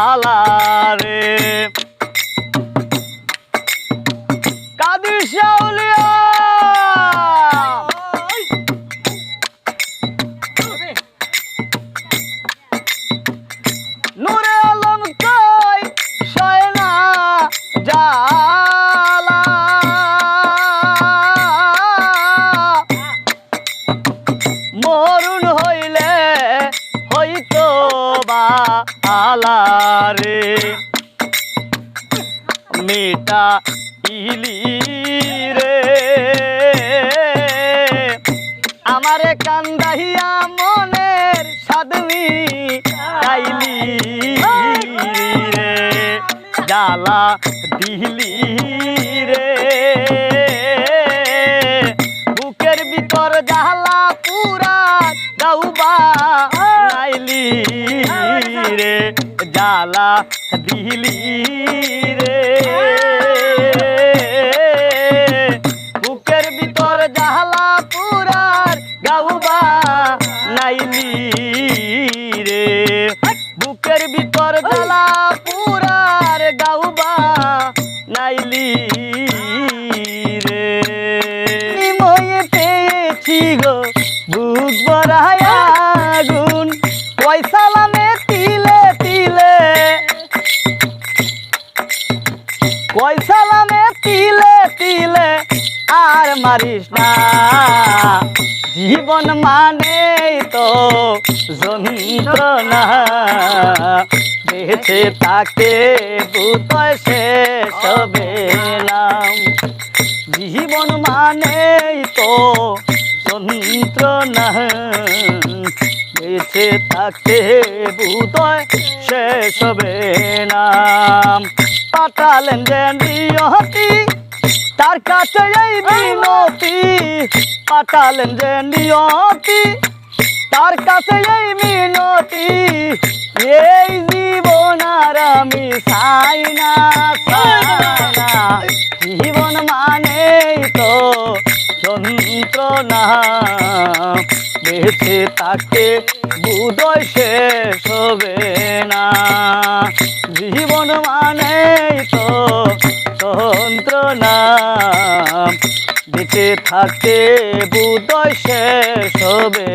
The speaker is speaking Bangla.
আলারে কাদির শাউলিয়া বা আলারে মেটা ইলি রে আমারে কান্দাহিয়া মনের সাদমি কাইলি রে জ্বালা দিলি জ্বালা পুরা গাউবা আইলি রে জালা দিলি রে। গো, বুক বড়ায় আগুন পয়সালামে তিলে তিলে। পয়সালামে তিলে তিলে, আর মারিস না। জীবন মানে তো যন্ত্রণা। বেঁচে তাকে বুতয় শেষ হবে নাম। জীবন মানে তো যন্ত্রণা বেঁচে থাকতে বুতয় শেষ হবে নাম। পাঠালেন যে নিয়তি, তার কাছে এই মিনতি পাঠালেন যে নিয়তি, তার কাছে এই মিনতি এই জীবন আর আমি চাই না। জীবন মানেই তো যন্ত্রণা বেঁচে তাকে বুদয় শেষ হবে না। জীবন মানে তো যন্ত্রণা বেঁচে থাকতে বুদয় শেষ হবে।